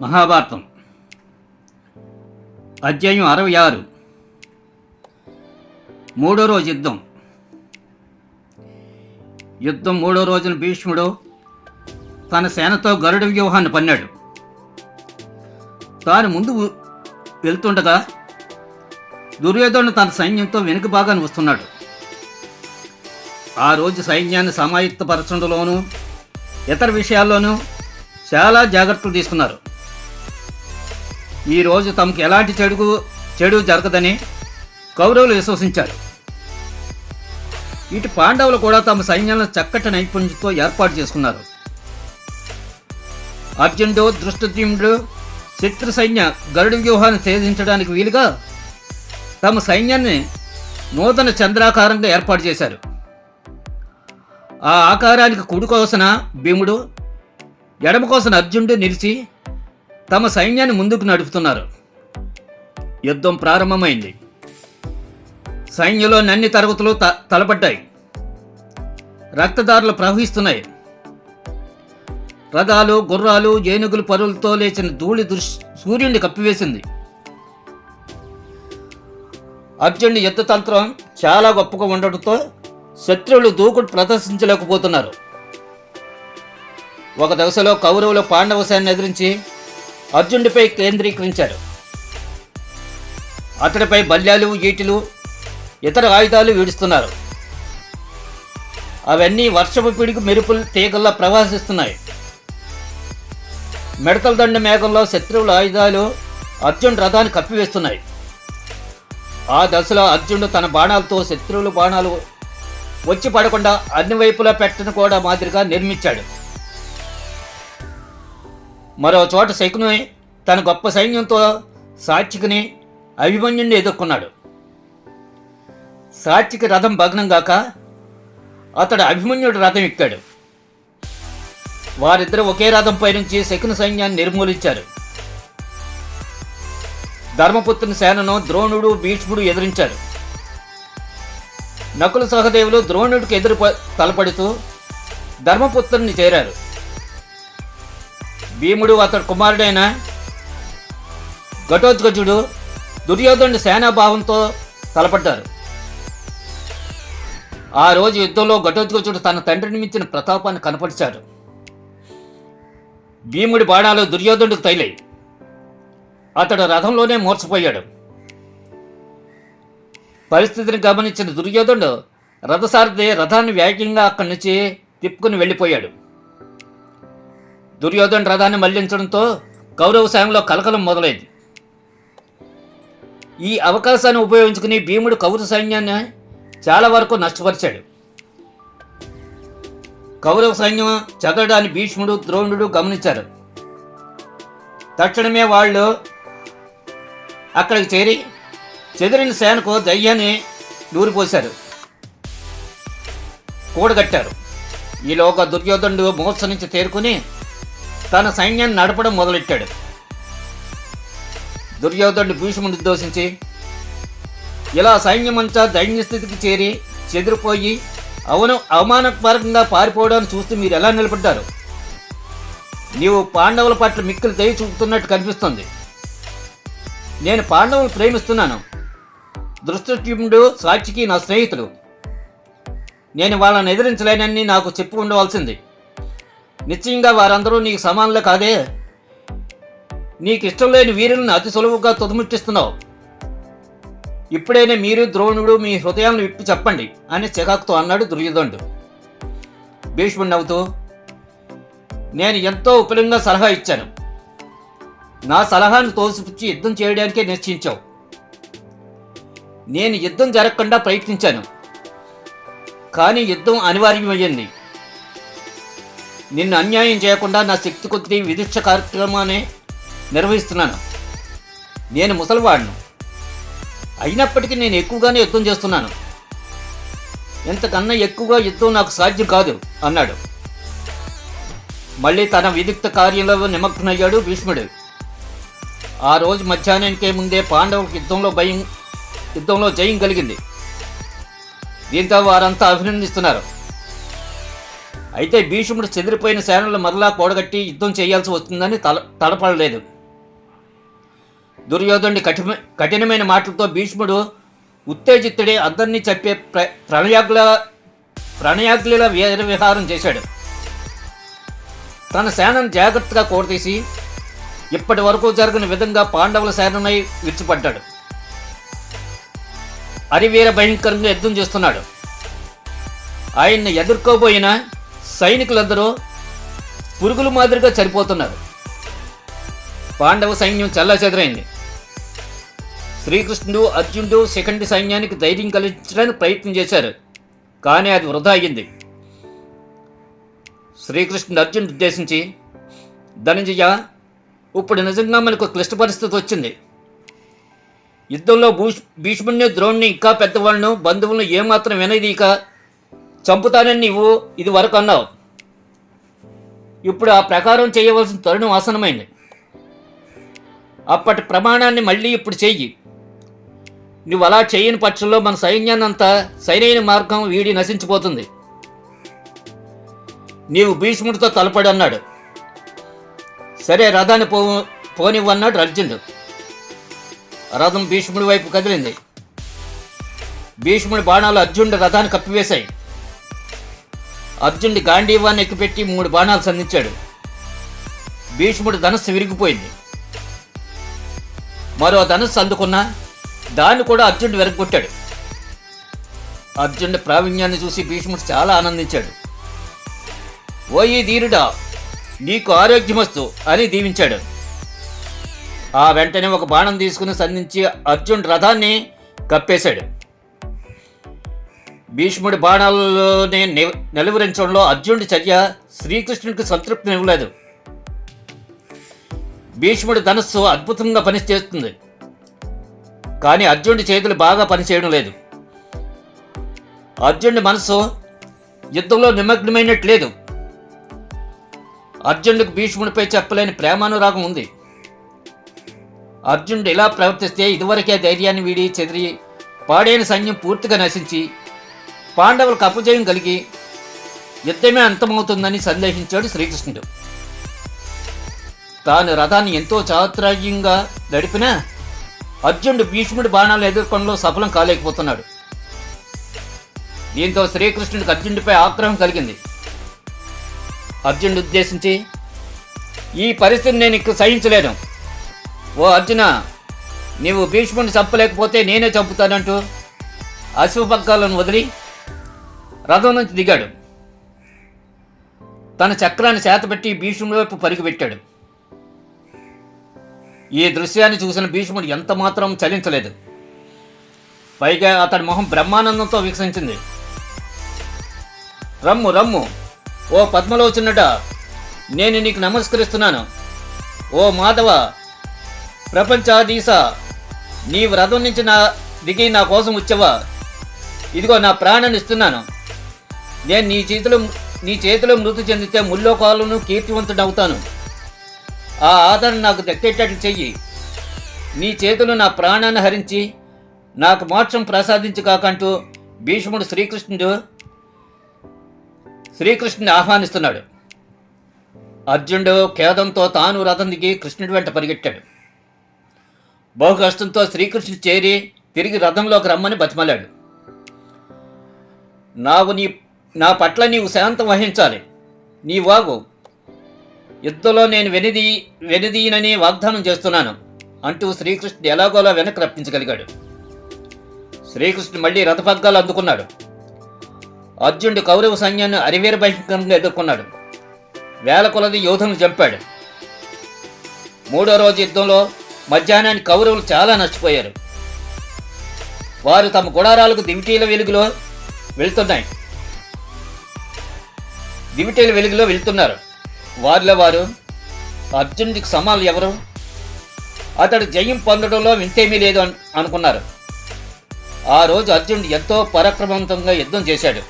మహాభారతం. అధ్యాయం అరవై ఆరు. మూడో రోజు యుద్ధం. యుద్ధం మూడో రోజున భీష్ముడు తన సేనతో గరుడ వ్యూహాన్ని పన్నాడు. తాను ముందు వెళ్తుండగా దుర్యోధనుడు తన సైన్యంతో వెనుక భాగాన్ని వస్తున్నాడు. ఆ రోజు సైన్యాన్ని సమాయుక్తపరచడంలోనూ ఇతర విషయాల్లోనూ చాలా జాగ్రత్తలు తీసుకున్నారు. ఈరోజు తమకు ఎలాంటి చెడుకు చెడు జరగదని కౌరవులు విశ్వసించారు. ఇటు పాండవులు కూడా తమ సైన్యాలను చక్కటి నైపుణ్యంతో ఏర్పాటు చేసుకున్నారు. అర్జునుడు దృష్టద్యుమ్నుడు శత్రు సైన్య గరుడు వ్యూహాన్ని ఛేదించడానికి వీలుగా తమ సైన్యాన్ని నూతన చంద్రాకారంగా ఏర్పాటు చేశారు. ఆ ఆకారానికి కుడి కోసన భీముడు ఎడమ కోసం అర్జునుడు నిలిచి తమ సైన్యాన్ని ముందుకు నడుపుతున్నారు. యుద్ధం ప్రారంభమైంది. సైన్యంలో అన్ని తరగతులు త తలపడ్డాయి. రక్తదారులు ప్రవహిస్తున్నాయి. రథాలు గుర్రాలు ఏనుగులు పరులతో లేచిన ధూళి దృశ్ సూర్యుడిని కప్పివేసింది. అర్జునుడి యుద్ధతంత్రం చాలా గొప్పగా ఉండటంతో శత్రువులు దూకుడు ప్రదర్శించలేకపోతున్నారు. ఒక దశలో కౌరవులు పాండవ సేన ఎదిరించి అర్జునుడిపై కేంద్రీకరించారు. అతడిపై బల్యాలు ఈటిలు ఇతర ఆయుధాలు వీడుస్తున్నారు. అవన్నీ వర్షపు పిడికి మెరుపులు తీగల్లా ప్రవాసిస్తున్నాయి మెడకల దండ మేఘంలో శత్రువుల ఆయుధాలు అర్జున్ రథాన్ని కప్పివేస్తున్నాయి. ఆ దశలో అర్జునుడు తన బాణాలతో శత్రువుల బాణాలు వచ్చి పడకుండా అన్ని వైపులా పెట్టను కూడా మాదిరిగా నిర్మించాడు. మరో చోట శకుని తన గొప్ప సైన్యంతో సాత్వికుని అభిమన్యుణ్ణి ఎదుర్కొన్నాడు. సాత్వికి రథం భగ్నం కాక అతడు అభిమన్యుడు రథం ఎక్కాడు. వారిద్దరు ఒకే రథంపై నుంచి శకుని సైన్యాన్ని నిర్మూలించారు. ధర్మపుత్రుని సేనను ద్రోణుడు భీష్ముడు ఎదిరించారు. నకుల సహదేవులు ద్రోణుడికి ఎదురు తలపడుతూ ధర్మపుత్రుని చేరారు. భీముడు అతడు కుమారుడైన? ఘటోత్కచుడు దుర్యోధనుడి సేనాభావంతో తలపడ్డారు. ఆ రోజు యుద్ధంలో ఘటోత్కచుడు తన తండ్రిని మించిన ప్రతాపాన్ని కనపరిచాడు. భీముడి బాణాలు దుర్యోధనుడికి తైలాయి అతడు రథంలోనే మూర్చపోయాడు పరిస్థితిని గమనించిన దుర్యోధనుడు రథసారథి రథాన్ని వేగంగా అక్కడి నుంచి తిప్పుకుని వెళ్ళిపోయాడు. దుర్యోధన రథాన్ని మళ్ళించడంతో కౌరవ సేనలో కలకలం మొదలైంది. ఈ అవకాశాన్ని ఉపయోగించుకుని భీముడు కౌరవ సైన్యాన్ని చాలా వరకు నష్టపరిచాడు. కౌరవ సైన్యం చదవడాన్ని భీష్ముడు ద్రోణుడు గమనించారు. తక్షణమే వాళ్ళు అక్కడికి చేరి చెదిరిన సేనకు దయ్యాన్ని నూరిపోశారు. కూడగట్టారు. ఈలోగా దుర్యోధనుడు మోత్స నుంచి తేరుకుని తన సైన్యాన్ని నడపడం మొదలెట్టాడు. దుర్యోధనుడు భీష్ముడు ఉద్దేశించి ఇలా సైన్యమంతా దైన్య స్థితికి చేరి చెదిరిపోయి అవును అవమానపరంగా పారిపోవడాన్ని చూస్తూ మీరు ఎలా నిలబడ్డారు? నీవు పాండవుల పట్ల మిక్కులు దయ చూపుతున్నట్టు కనిపిస్తుంది. నేను పాండవులు ప్రేమిస్తున్నాను. దృష్టట్యుముడు సాక్షికి నా స్నేహితుడు నేను వాళ్ళని ఎదిరించలేనని నాకు చెప్పు ఉండవలసింది. నిశ్చయంగా వారందరూ నీకు సమానులే కాదే. నీకు ఇష్టం లేని వీరులను అతి సులభంగా తుదముట్టిస్తున్నావు. ఇప్పుడైనా మీరు ద్రోణుడు మీ హృదయాలను విప్పి చెప్పండి అని చికాకుతో అన్నాడు దుర్యోధనుడు. భీష్ముడు నవ్వుతూ నేను ఎంతో ఉపలంగా సలహా ఇచ్చాను. నా సలహాను తోసిపుచ్చి యుద్ధం చేయడానికే నిశ్చయించావు. నేను యుద్ధం జరగకుండా ప్రయత్నించాను. కానీ యుద్ధం అనివార్యమయ్యింది నిన్ను అన్యాయం చేయకుండా నా శక్తి కొద్ది విదిక్ష కార్యక్రమాన్ని నిర్వహిస్తున్నాను. నేను ముసలివాడిను. అయినప్పటికీ నేను ఎక్కువగానే యుద్ధం చేస్తున్నాను. ఇంతకన్నా ఎక్కువగా యుద్ధం నాకు సాధ్యం కాదు అన్నాడు. మళ్ళీ తన విదిక్త కార్యంలో నిమగ్నయ్యాడు భీష్ముడు. ఆ రోజు మధ్యాహ్నానికే ముందే పాండవులకు యుద్ధంలో భయం యుద్ధంలో జయం కలిగింది. దీంతో వారంతా అభినందిస్తున్నారు. అయితే భీష్ముడు చెదిరిపోయిన సేనలు మరలా కూడగట్టి యుద్ధం చేయాల్సి వస్తుందని తల తలపడలేదు దుర్యోధనుడి కఠిన కఠినమైన మాటలతో భీష్ముడు ఉత్తేజితుడే అందరినీ చెప్పే ప్ర ప్రణయాగ్ల ప్రణయాగ్లిల విహారం చేశాడు. తన సేనను జాగ్రత్తగా కూడతీసి ఇప్పటి వరకు జరిగిన విధంగా పాండవుల సేనపై విడిచిపడ్డాడు. అరివీర భయంకరంగా యుద్ధం చేస్తున్నాడు. ఆయన్ని ఎదుర్కోబోయిన సైనికులందరూ పురుగుల మాదిరిగా చనిపోతున్నారు. పాండవ సైన్యం చల్లాచెదరైంది. శ్రీకృష్ణుడు అర్జునుడు శిఖండి సైన్యానికి ధైర్యం కలిగించడానికి ప్రయత్నం చేశారు. కానీ అది వృధా అయ్యింది. శ్రీకృష్ణుడు అర్జునుడు ఉద్దేశించి ధనంజయ ఇప్పుడు నిజంగా మనకు క్లిష్ట పరిస్థితి వచ్చింది. యుద్ధంలో భూష్ భీష్ముడిని ద్రోణుని ఇంకా పెద్దవాళ్ళను బంధువులను ఏమాత్రం వినదీక చంపుతానని నీవు ఇది వరకు అన్నావు. ఇప్పుడు ఆ ప్రకారం చేయవలసిన తరుణం ఆసనమైంది అప్పటి ప్రమాణాన్ని మళ్ళీ ఇప్పుడు చెయ్యి. నువ్వు అలా చేయని పక్షంలో మన సైన్యాన్ని అంతా సరైన మార్గం వీడి నశించిపోతుంది. నీవు భీష్ముడితో తలపడి అన్నాడు. సరే రథాన్ని పో పోనివ్వన్నాడు అర్జునుడు. రథం భీష్ముడి వైపు కదిలింది. భీష్ముడి బాణాలు అర్జునుడి రథాన్ని కప్పివేశాయి. అర్జునుడి గాంధీవాన్ని ఎక్కిపెట్టి మూడు బాణాలు సంధించాడు. భీష్ముడి ధనస్సు విరిగిపోయింది. మరో ధనస్సు అందుకున్న దాన్ని కూడా అర్జునుడు వెరగొట్టాడు. అర్జునుడి ప్రావీణ్యాన్ని చూసి భీష్ముడు చాలా ఆనందించాడు. ఓయి ధీరుడా నీకు ఆరోగ్యమస్తు అని దీవించాడు. ఆ వెంటనే ఒక బాణం తీసుకుని సంధించి అర్జున్ రథాన్ని కప్పేశాడు. భీష్ముడి బాణాలలోనే నిలువరించడంలో అర్జునుడి చర్య శ్రీకృష్ణుడికి సంతృప్తినివ్వలేదు భీష్ముడి ధనస్సు అద్భుతంగా పనిచేస్తుంది. కానీ అర్జునుడి చేతులు బాగా పనిచేయడం లేదు. అర్జునుడి మనస్సు యుద్ధంలో నిమగ్నమైనట్లేదు అర్జునుడికి భీష్ముడిపై చెప్పలేని ప్రేమానురాగం ఉంది. అర్జునుడు ఇలా ప్రవర్తిస్తే ఇదివరకే ధైర్యాన్ని వీడి చెదిరి పాడైన సైన్యం పూర్తిగా నశించి పాండవులకు అపజయం కలిగి యుద్ధమే అంతమవుతుందని సందేహించాడు శ్రీకృష్ణుడు. తాను రథాన్ని ఎంతో చాతుర్యంగా నడిపినా అర్జునుడు భీష్ముడి బాణాలు ఎదుర్కొనలో సఫలం కాలేకపోతున్నాడు. దీంతో శ్రీకృష్ణుడికి అర్జునుడిపై ఆగ్రహం కలిగింది. అర్జునుడు ఉద్దేశించి ఈ పరిస్థితిని నేను ఇక్కడ సహించలేను. ఓ అర్జున నీవు భీష్ముడిని చంపలేకపోతే నేనే చంపుతానంటూ అశ్వపగ్గాలను వదిలి రథం నుంచి దిగాడు. తన చక్రాన్ని చేతపెట్టి భీష్ముడి వైపు పరుగుపెట్టాడు ఈ దృశ్యాన్ని చూసిన భీష్ముడు ఎంత మాత్రం చలించలేదు. పైగా అతడి మొహం బ్రహ్మానందంతో వికసించింది. రమ్ము రమ్ము ఓ పద్మలోచనట నేను నీకు నమస్కరిస్తున్నాను. ఓ మాధవ ప్రపంచాధీశ నీ వ్రతం నుంచి నా దిగి నా కోసం వచ్చావా? ఇదిగో నా ప్రాణాన్ని ఇస్తున్నాను. నేను నీ చేతిలో నీ చేతిలో మృతి చెందితే ముల్లోకాలను కీర్తివంతుడవుతాను. ఆ ఆదరణ నాకు దక్కేటట్లు చెయ్యి. నీ చేతులు నా ప్రాణాన్ని హరించి నాకు మోక్షం ప్రసాదించు కాకంటూ భీష్ముడు శ్రీకృష్ణుడు శ్రీకృష్ణుని ఆహ్వానిస్తున్నాడు. అర్జునుడు ఖేదంతో తాను రథం దిగి కృష్ణుడి వెంట పరిగెట్టాడు. బహు కష్టంతో శ్రీకృష్ణుడు చేరి తిరిగి రథంలోకి రమ్మని బతిమలాడు. నాకు నీ నా పట్ల నీవు శాంతం వహించాలి. నీ వాగు యుద్ధంలో నేను వెనిది వెనిదీనని వాగ్దానం చేస్తున్నాను. అంటూ శ్రీకృష్ణుడు ఎలాగోలా వెనక్కి రప్పించగలిగాడు. శ్రీకృష్ణుడు మళ్ళీ రథపగ్గాలు అందుకున్నాడు. అర్జునుడు కౌరవ సైన్యాన్ని అరివేర భయంకరంగా ఎదుర్కొన్నాడు. వేల కొలది యోధులను చంపాడు. మూడో రోజు యుద్ధంలో మధ్యాహ్నానికి కౌరవులు చాలా నష్టపోయారు. వారు తమ గుడారాలకు దివిటీల వెలుగులో వెళ్తున్నాయి. దివిటేల వెలుగులో వెళ్తున్నారు. వారిలో వారు అర్జునుడికి సమాలు ఎవరు? అతడు జయం పొందడంలో వింతేమీ లేదు అనుకున్నారు. ఆ రోజు అర్జునుడు ఎంతో పరాక్రమవంతంగా యుద్ధం చేశాడు.